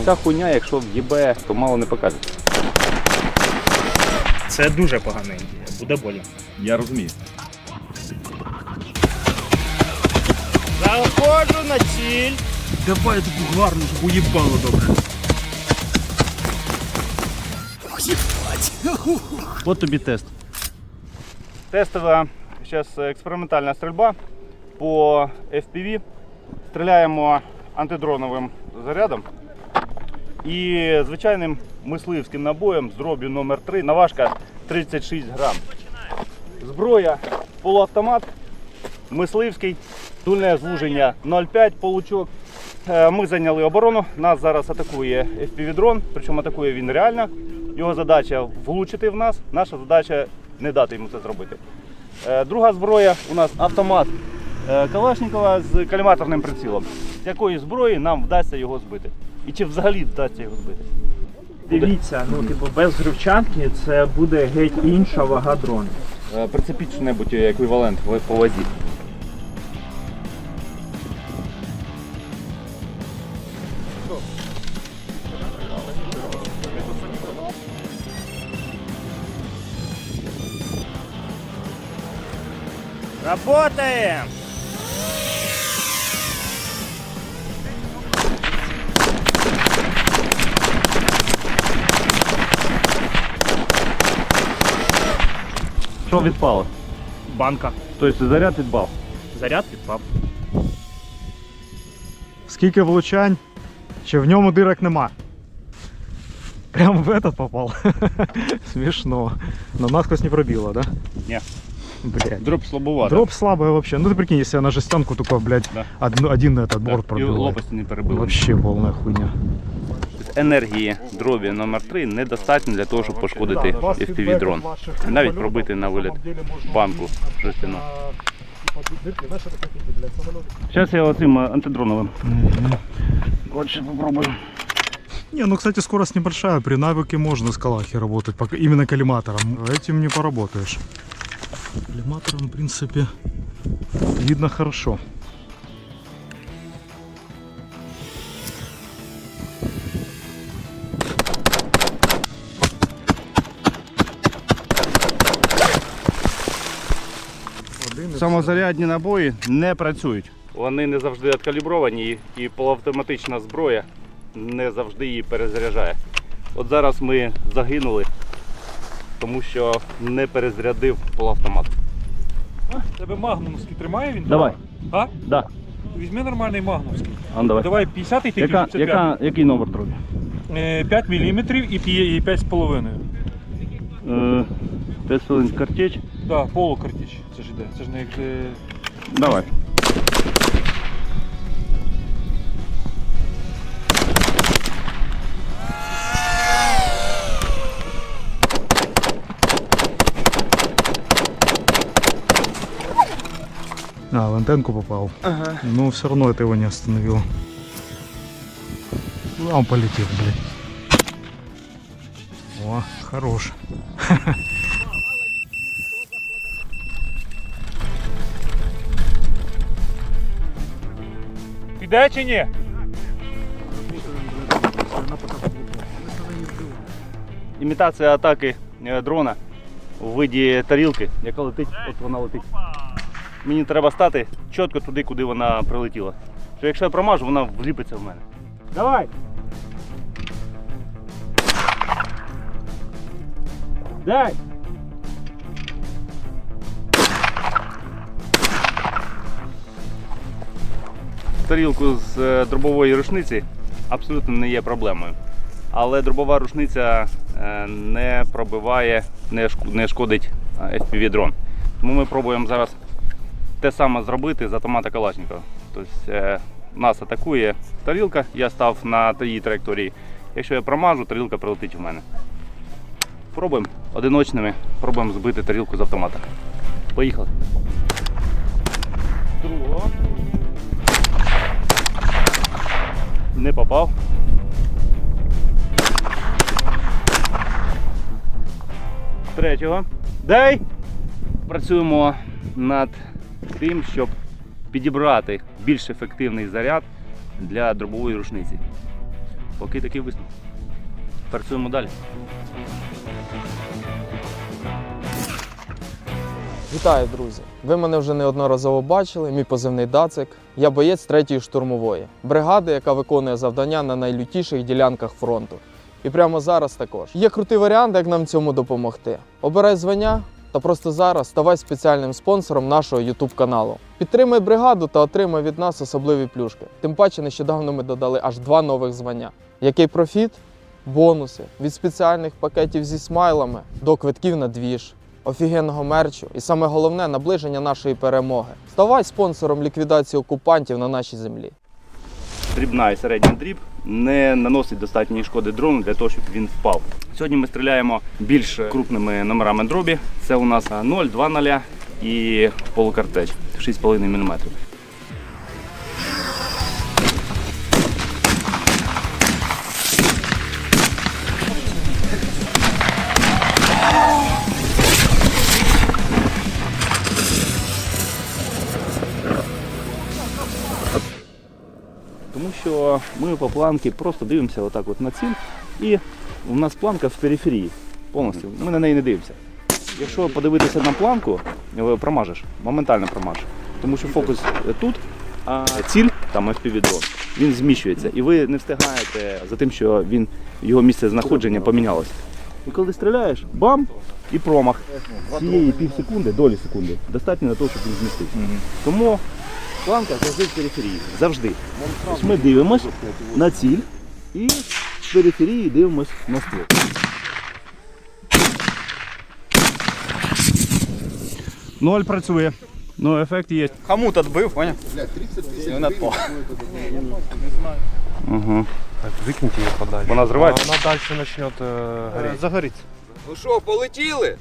Оця хуйня, якщо в'їбе, то мало не покаже. Це дуже погана ідея, буде болі. Я розумію. Заходжу на ціль. Давай таку гарну, щоб уїбало добре. От тобі тест. Тестова зараз експериментальна стрільба по FPV. Стріляємо антидроновим зарядом і звичайним мисливським набоєм з дроб'ю номер 3 наважка 36 грам. Зброя полуавтомат, мисливський, дульне звуження 0,5 получок. Е, Ми зайняли оборону. Нас зараз атакує FPV-дрон, причому атакує він реально. Його задача влучити в нас, наша задача не дати йому це зробити. Е, Друга зброя у нас автомат е, Калашникова з каліматорним прицілом. З якої зброї нам вдасться його збити? І чи взагалі вдасться його збити? Дивіться, ну типу без гривчанки це буде геть інша вага дрону. Е, Прицепіть що-небудь еквівалент по вазі. Работаем! Що відпало? Банка. Тобто заряд відпав. Заряд відпав. Скільки влучань, чи в ньому дирок нема. Прямо в этот попал. Смешно. Но насквозь не пробило, да? Не. Блядь. Дроп слабовато. Дроп слабый вообще. Ну ты прикинь, если я на жестянку только, блядь, Да. один, один этот борт І пробил. лопасті не перебили. Вообще полная хуйня. Енергії дробі номер 3 недостатньо для того, щоб пошкодити FPV дрон. Навіть пробити на виліт банку жестяну. Зараз я оцим антидроновим. Отже, попробую. Не, ну кстати, скорость небольшая. При навыке можно с калахи работать. пока- Именно коллиматором. Этим не поработаешь. Коллиматором, в принципе, видно хорошо. Самозарядні набої не працюють. Вони не завжди відкалібровані і- і полуавтоматична зброя не завжди її перезаряджає. От зараз ми загинули, тому що не перезарядив полуавтомат. Тебе магнумський тримає він? Давай. А? Да. Візьми нормальний магнумський. А ну, давай. Давай 50 ти Яка, 55. яка, який номер трубі? Е, 5 мм і п'є- і 5,5. Е, 5 хвилин картеч. Да, полукартіч. Це ж іде. Це ж не як. Давай. А, в антенку попал. Но все равно это его не остановило. Ну, а он полетел, блядь. О, хорош. Піде чи ні? Імітація атаки е, дрона у виді тарілки, яка летить, от вона летить. Мені треба стати чітко туди, куди вона прилетіла. Що якщо я промажу, вона вліпиться в мене. Давай! Дай! Тарілку з е, дробової рушниці абсолютно не є проблемою. Але дробова рушниця е, не пробиває, не шкодить е, FPV дрон. Тому ми пробуємо зараз те саме зробити з автомата Калашникова. Тобто нас атакує тарілка, я став на її траєкторії. Якщо я промажу, тарілка прилетить в мене. Пробуємо одиночними, пробуємо збити тарілку з автомата. Поїхали. Не попав. Третього. Дай! Працюємо над тим, щоб підібрати більш ефективний заряд для дробової рушниці. Поки такий висновок. Працюємо далі. Вітаю, друзі! Ви мене вже неодноразово бачили. Мій позивний Дацик. Я боєць 3-ї штурмової бригади, яка виконує завдання на найлютіших ділянках фронту. І прямо зараз також. Є крутий варіант, як нам цьому допомогти. Обирай звання та просто зараз ставай спеціальним спонсором нашого YouTube каналу. Підтримай бригаду та отримай від нас особливі плюшки. Тим паче, нещодавно ми додали аж два нових звання. Який профіт? Бонуси від спеціальних пакетів зі смайлами до квитків на двіж офігенного мерчу і саме головне наближення нашої перемоги. Ставай спонсором ліквідації окупантів на нашій землі. дрібна і середня дріб не наносить достатньої шкоди дрону для того, щоб він впав. Сьогодні ми стріляємо більш крупними номерами дробі. Це у нас 0, 2 0 і полукартеч 6,5 мм. Ми по планці просто дивимося отак от на ціль, і у нас планка в периферії повністю. Ми на неї не дивимося. Якщо подивитися на планку, е, промажеш, моментально промажеш. Тому що фокус тут, а ціль, там FPV дрон, він зміщується. І ви не встигаєте за тим, що він, його місце знаходження помінялося. І коли стріляєш, бам! І промах. Цієї пів секунди, долі секунди, достатньо для того, щоб він змістився. Тому планка завжди в периферії. Завжди. Тобто ми дивимось на ціль і з периферії дивимось на ствол. Ноль працює. Ну, ефект є. Хомут отбив, понял? І він отпав. Угу. Викиньте ее подальше. Вона зривається? Она дальше начнет э, гореть. Загориться. Ну що, полетіли?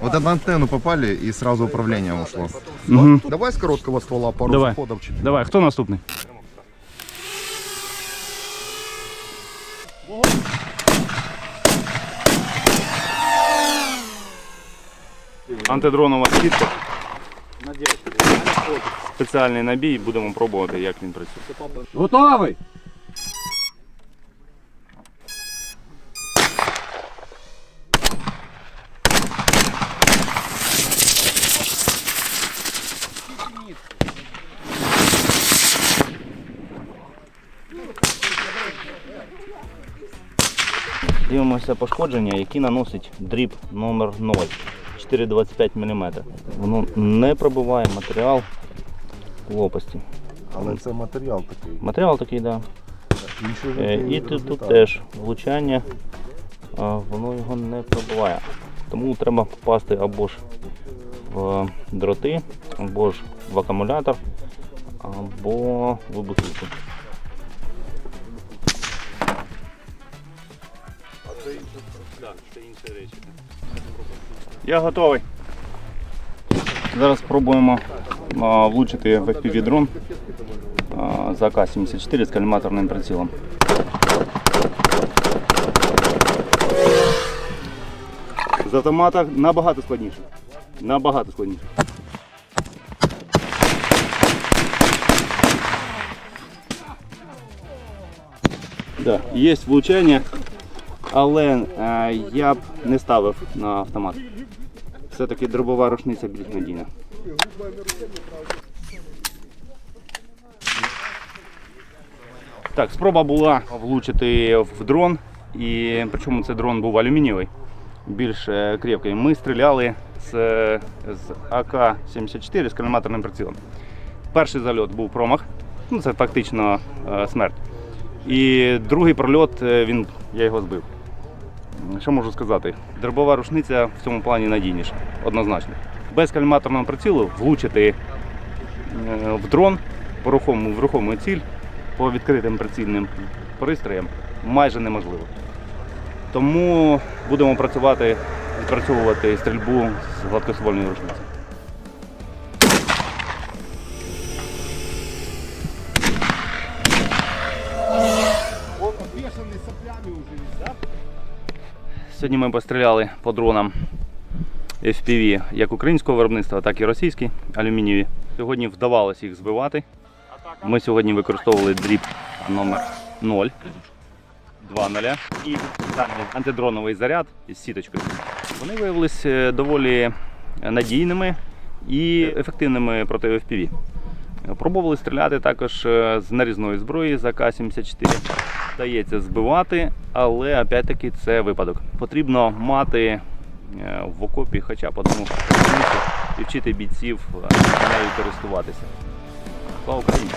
Вот на антенну попали и сразу управление ушло. Угу. Давай с короткого ствола пару Давай. заходов. четыре. Давай, хто наступний? Антидронова сітка. Спеціальний набій, будемо пробувати, як він працює. Готовий? Дивимося пошкодження, які наносить дріб номер 0 4,25 мм. Воно не пробиває матеріал лопасті. Але це матеріал такий. Матеріал такий, так. Да. Е, І тут, тут теж влучання, воно його не пробиває. Тому треба попасти або ж в дроти, або ж в акумулятор, або в вибухівку. Я готовий. Зараз спробуємо а, влучити в FPV дрон а, за АК-74 з каліматорним прицілом. З автомата набагато складніше. Набагато складніше. Да, є влучання, Але е, я б не ставив на автомат. Все-таки дробова рушниця більш надійна. Так, спроба була влучити в дрон, і причому це дрон був алюмінієвий, більш е, крепкий. Ми стріляли з, з АК-74 з каліматорним прицілом. Перший зальот був промах, ну це фактично е, смерть. І другий прольот, е, він, я його збив. Що можу сказати? Дробова рушниця в цьому плані надійніша, однозначно. Без каліматорного прицілу влучити е, в дрон по рухому, в рухому ціль по відкритим прицільним пристроям майже неможливо. Тому будемо працювати, відпрацьовувати стрільбу з гладкоствольної рушниці. Сьогодні ми постріляли по дронам FPV як українського виробництва, так і російські алюмінієві. Сьогодні вдавалося їх збивати. Ми сьогодні використовували дріб номер 0, 2.0 і антидроновий заряд із сіточкою. Вони виявилися доволі надійними і ефективними проти FPV. Пробували стріляти також е, з нарізної зброї за К-74. Вдається збивати, але опять-таки це випадок. Потрібно мати е, в окопі хоча б одну і вчити бійців е, нею користуватися. Слава Україні!